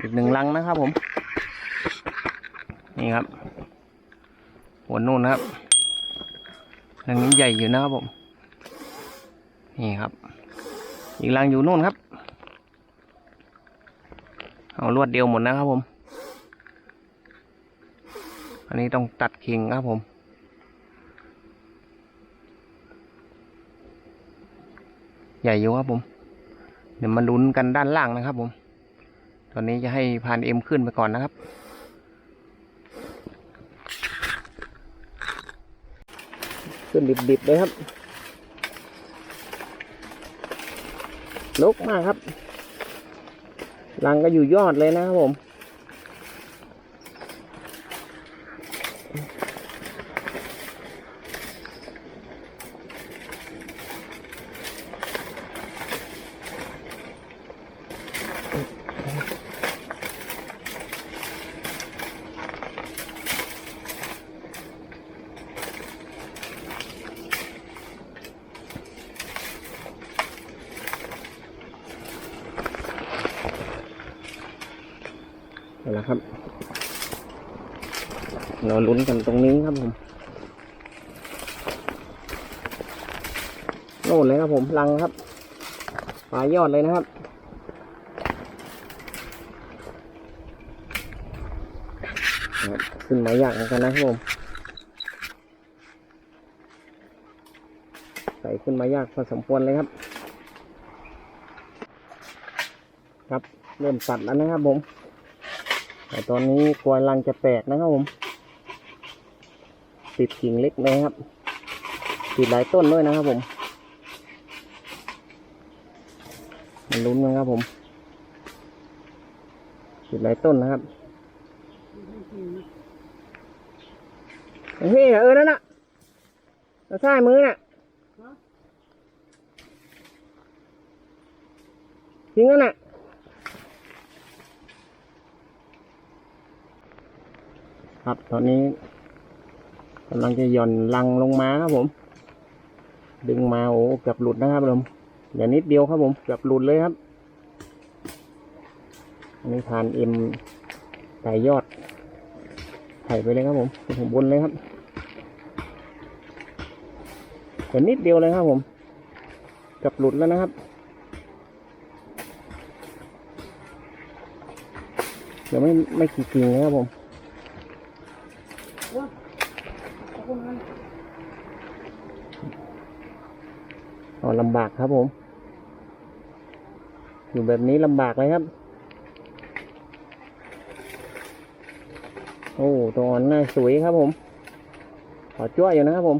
อีกหนึ่งลังนะครับผม นี่ครับหัวนู่นนะครับลังนี้ใหญ่อยู่นะครับผม นี่ครับ อีกลังอยู่นู่นครับ เอาลวดเดียวหมดนะครับผม อันนี้ต้องตัดกิ่งครับผมใหญ่อยู่ครับผม เดี๋ยวมาลุ้นกันด้านล่างนะครับผม ตอนนี้จะให้พานเอ็มขึ้นไปก่อนนะครับ ขึ้นดิบๆเลยครับลกมากครับรังก็อยู่ยอดเลยนะครับผม เอาละครับ เราลุ้นกันตรงนี้ครับผมโน่นเลยครับผมรังครับปลายยอดเลยนะครับครับ ขึ้นมายากเหมือนกันนะครับผมใส่ขึ้นมายากพอสมควรเลยครับ ครับ เริ่มตัดแล้วนะครับผม แต่ตอนนี้กลัวรังจะแตกนะครับผมติดกิ่งเล็กเลยครับ ติดหลายต้นด้วยนะครับผมมันลุ้นกันครับผม ติดหลายต้นนะครับเฮ้ยเออนั่นน่ะเอาซ้ายมือน่ะทิ้งนั่นน่ะ ครับ ตอนนี้กำลังจะหย่อนลังลงมาครับผม ดึงมาโอ้เกือบหลุดนะครับผมเดี๋ยวนิดเดียวครับผมเกือบหลุดเลยครับอันนี้ทานเอ็มไก่ยอดไข่ไปเลยครับผมถึงบนเลยครับเดี๋ยวนิดเดียวเลยครับผมเกือบหลุดแล้วนะครับเดี๋ยวไม่ไม่กี่กิ่งเลยครับผม อ๋อลำบากครับผม อยู่แบบนี้ลำบากเลยครับ โอ้ตัวอ่อนน่าสวยครับผมขอจ้วอยู่นะครับผม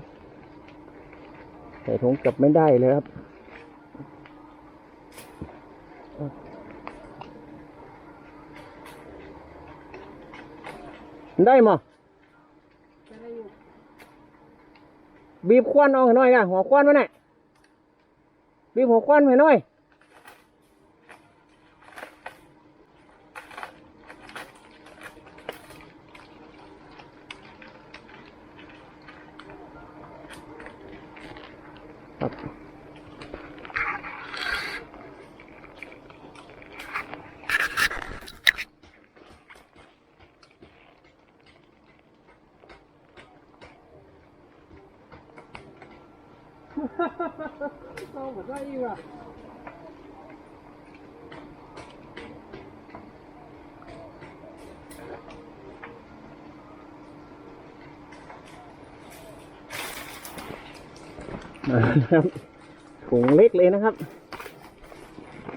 ใส่ถุงเกับไม่ได้เลยครับ ได้มั้บีบควันออกให้หน่อยกันหัวควันมาหน่อย บีบหัวควันให้หน่อยครับ นะครับถุงเล็กเลยนะครับ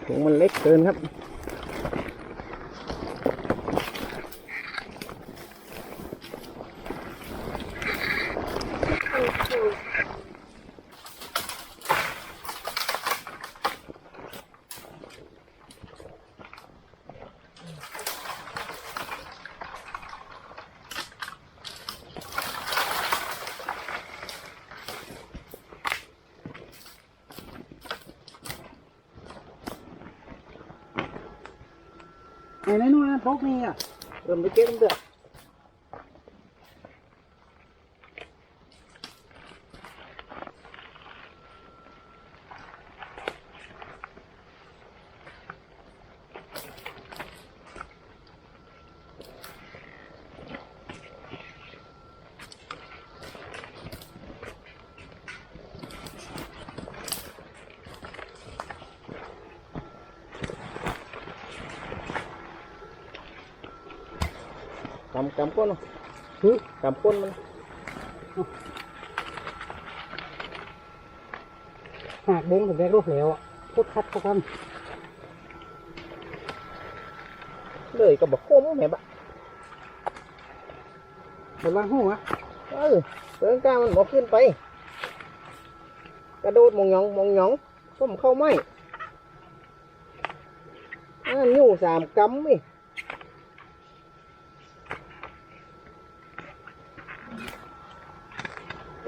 ถุงมันเล็กเกินครับ ไอ้นั่นนู่นนะพกนี่อะ เริ่มไปเก็บมันเถอะำกำก้นเนาะหึกำก้นมันหากบงถึงได้รูปแล้วอะพุดคัดเขากันเลยก็บอกคมแม่บะบนล่างหัวเออเพิ่งกล้ามันบอกขึ้นไป กระโดดมองหยองมองหยองส้มเข้าไหมอ่าอยู่สามกำมิ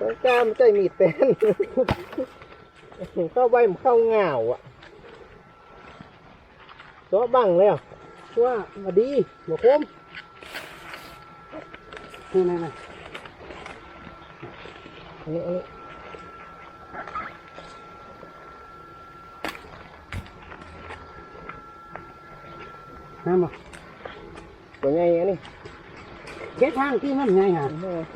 เพิ่งกล้ามใจมีดเป็นเข้าใบมันเข้าเงาอะตัวบังเลยอะว่ามาดีบอคมนี่นี่นี่นนี้อันนี้นั่นมาตัวใหญ่อันนี้เก็บทางที่มันไงฮะพอใ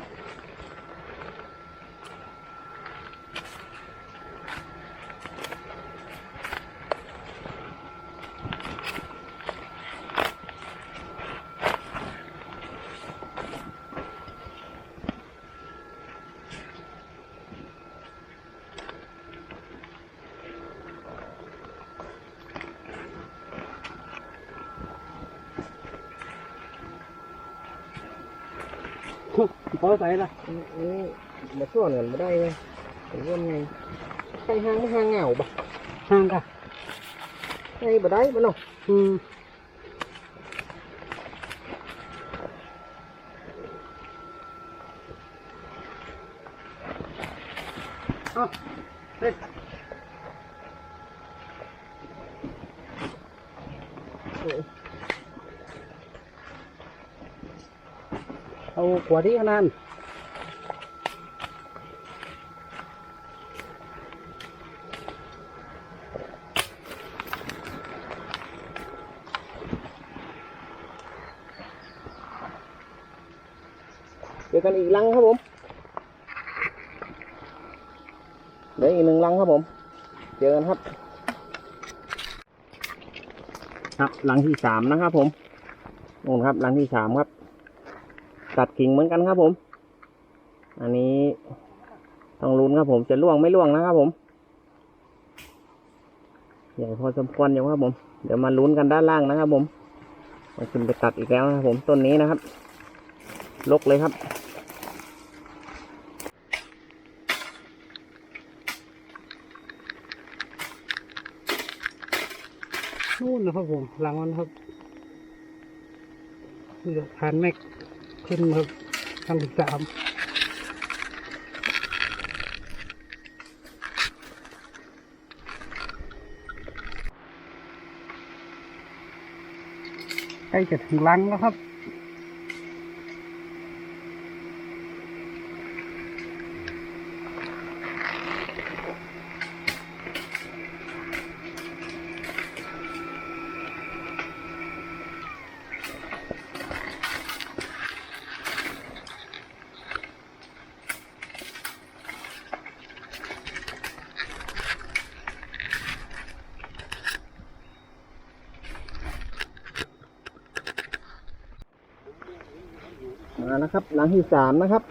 ส่ละนนี้มาส่วนกันไม่ได้เลยเป็นว่าไงใครห้างไม่ห้างเหงาบะ ห่างกันใครบ่ได้บ่เนาะอืมเอาเฮ้ยเอา ขวดที่ขนาดเจอกันอีกลังครับผมเดี๋ยวอีกหนึ่งลังครับผม เจอกันครับ ครับลังที่สามนะครับผมนู่นครับลังที่สามครับ ตัดกิ่งเหมือนกันครับผม อันนี้ต้องลุ้นครับผมจะล่วงไม่ล่วงนะครับผมใหญ่พอสมควรอยู่ครับผม เดี๋ยวมาลุ้นกันด้านล่างนะครับผมมาขึ้นไปตัดอีกแล้วนะครับผมต้นนี้นะครับ ลกเลยครับ นู่นนะครับผมหลังมันครับเดี๋ยวผ่านแม็ก ขึ้นมาครับทางที่สามใกล้จะถึงลังแล้วครับ มาแล้วครับ หลังที่สามนะครับ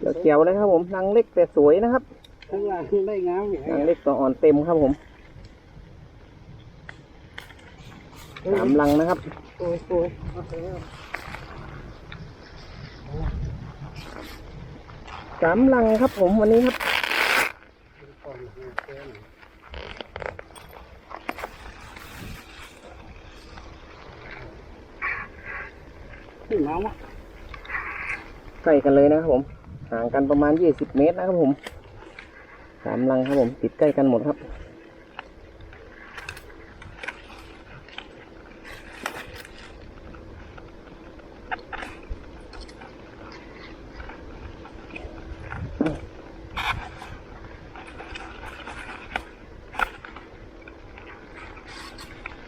เดี๋ยวเกี่ยวเลยครับผมหลังเล็กแต่สวยนะครับข้างล่างได้งามอย่างหลังเล็กก็อ่อนเต็มครับผมสามหลังนะครับโอ้ยโอ้ยเอาไปแล้วสามหลังครับผมวันนี้ครับ ขึ้นมาละใกล้กันเลยนะครับผม ห่างกันประมาณยี่สิบเมตรนะครับผมสามลังครับผมติดใกล้กันหมดครับ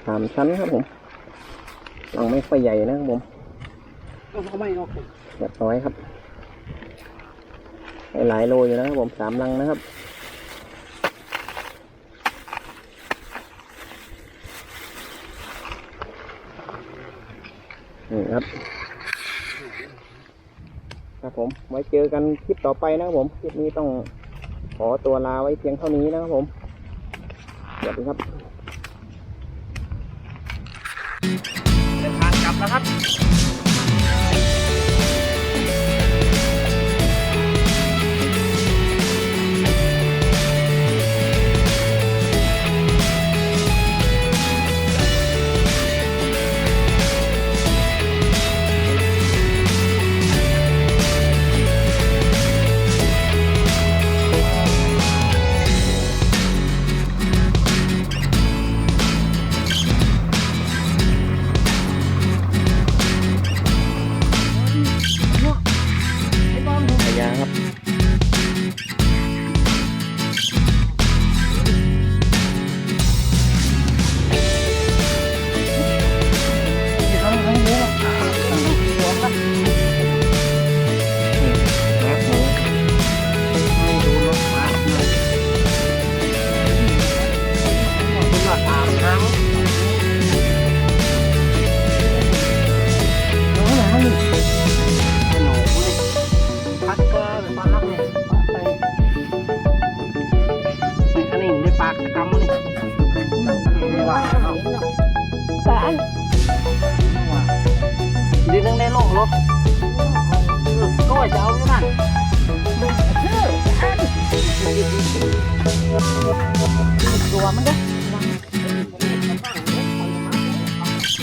สามชั้นครับผมหลังไม่ค่อยใหญ่นะครับผม เอาเอาไม่ออกเรียบร้อยครับได้หลายโลอยู่นะครับผมสามลังนะครับนี่ครับ ครับผม ไว้เจอกันคลิปต่อไปนะครับผม คลิปนี้ต้องขอตัวลาไว้เพียงเท่านี้นะครับผมสวัสดีครับเดินทางกลับแล้วครับ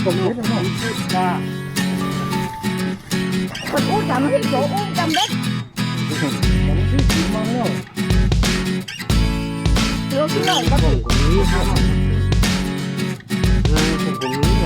ผมรู้แล้วผมพูดว่าคนอู้จำที่โจอู้จำเด็กผมที่ถึงมาแล้วเลือกเลยก็ผมผมนี้ครับผมผมนี้